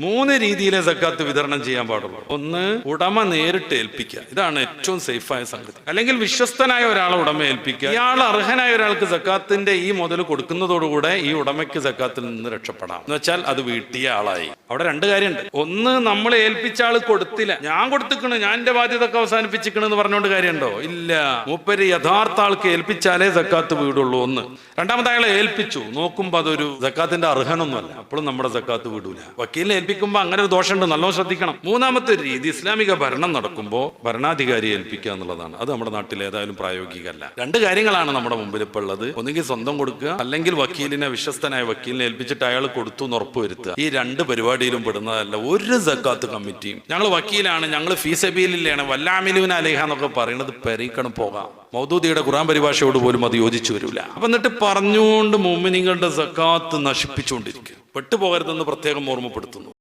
മൂന്ന് രീതിയിലെ സക്കാത്ത് വിതരണം ചെയ്യാൻ പാടുള്ളൂ. ഒന്ന് ഉടമ നേരിട്ട് ഏൽപ്പിക്കുക. ഇതാണ് ഏറ്റവും സേഫായ സംഗതി. അല്ലെങ്കിൽ വിശ്വസ്തനായ ഒരാളെ ഉടമ ഏൽപ്പിക്കുക. ഇയാൾ അർഹനായ ഒരാൾക്ക് സക്കാത്തിന്റെ ഈ മുതൽ കൊടുക്കുന്നതോടുകൂടെ ഈ ഉടമയ്ക്ക് സക്കാത്തിൽ നിന്ന് രക്ഷപ്പെടാം. എന്ന് വെച്ചാൽ അത് വീട്ടിയ ആളായി. അവിടെ രണ്ട് കാര്യമുണ്ട്. ഒന്ന് നമ്മൾ ഏൽപ്പിച്ച ആൾ കൊടുത്തില്ല. ഞാൻ കൊടുത്തിക്കണ് ഞാൻ എന്റെ ബാധ്യത ഒക്കെ അവസാനിപ്പിച്ചിക്കണ് എന്ന് പറഞ്ഞുകൊണ്ട് കാര്യമുണ്ടോ? ഇല്ല. മൂപ്പര് യഥാർത്ഥ ആൾക്ക് ഏൽപ്പിച്ചാലേ സക്കാത്ത് വീടുള്ളൂ ഒന്ന്. രണ്ടാമത്തെ അയാളെ ഏൽപ്പിച്ചു. നോക്കുമ്പോ അതൊരു സക്കാത്തിന്റെ അർഹനൊന്നുമല്ല. അപ്പോഴും നമ്മുടെ സക്കാത്ത് വീടൂല. വക്കീലിനെ ഏൽപ്പിക്കുമ്പോൾ അങ്ങനെ ഒരു ദോഷമുണ്ട് നല്ലോണം ശ്രദ്ധിക്കണം. മൂന്നാമത്തെ രീതി ഇസ്ലാമിക ഭരണം നടക്കുമ്പോൾ ഭരണാധികാരി ഏൽപ്പിക്കുക എന്നുള്ളതാണ്. അത് നമ്മുടെ നാട്ടിൽ ഏതായാലും പ്രായോഗികമല്ല. രണ്ട് കാര്യങ്ങളാണ് നമ്മുടെ മുമ്പിൽ ഇപ്പോൾ ഉള്ളത് ഒന്നുകിൽ സ്വന്തം കൊടുക്കുക അല്ലെങ്കിൽ വക്കീലിനെ വിശ്വസ്തനായ വക്കീലിനെ ഏൽപ്പിച്ചിട്ട് അയാൾ കൊടുത്തു എന്ന് ഉറപ്പ് വരുത്തുക ഈ രണ്ട് പരിപാടിയിലും പെടുന്നതല്ല ഒരു സക്കാത്ത് കമ്മിറ്റിയും. ഞങ്ങൾ വക്കീലാണ് ഞങ്ങൾ ഫീസബീലിലാണ് വല്ലാമിലുവിന് അലേഹ എന്നൊക്കെ പറയുന്നത് പെരീക്കണം പോകാം. മൗദൂദിയുടെ ഖുറാൻ പരിഭാഷയോട് പോലും അത് യോജിച്ചു വരില്ല. അപ്പൊ എന്നിട്ട് പറഞ്ഞുകൊണ്ട് മുമ്മിനിങ്ങളുടെ സക്കാത്ത് നശിപ്പിച്ചുകൊണ്ടിരിക്കുക. പെട്ടുപോകരുതെന്ന് പ്രത്യേകം ഓർമ്മപ്പെടുത്തുന്നു.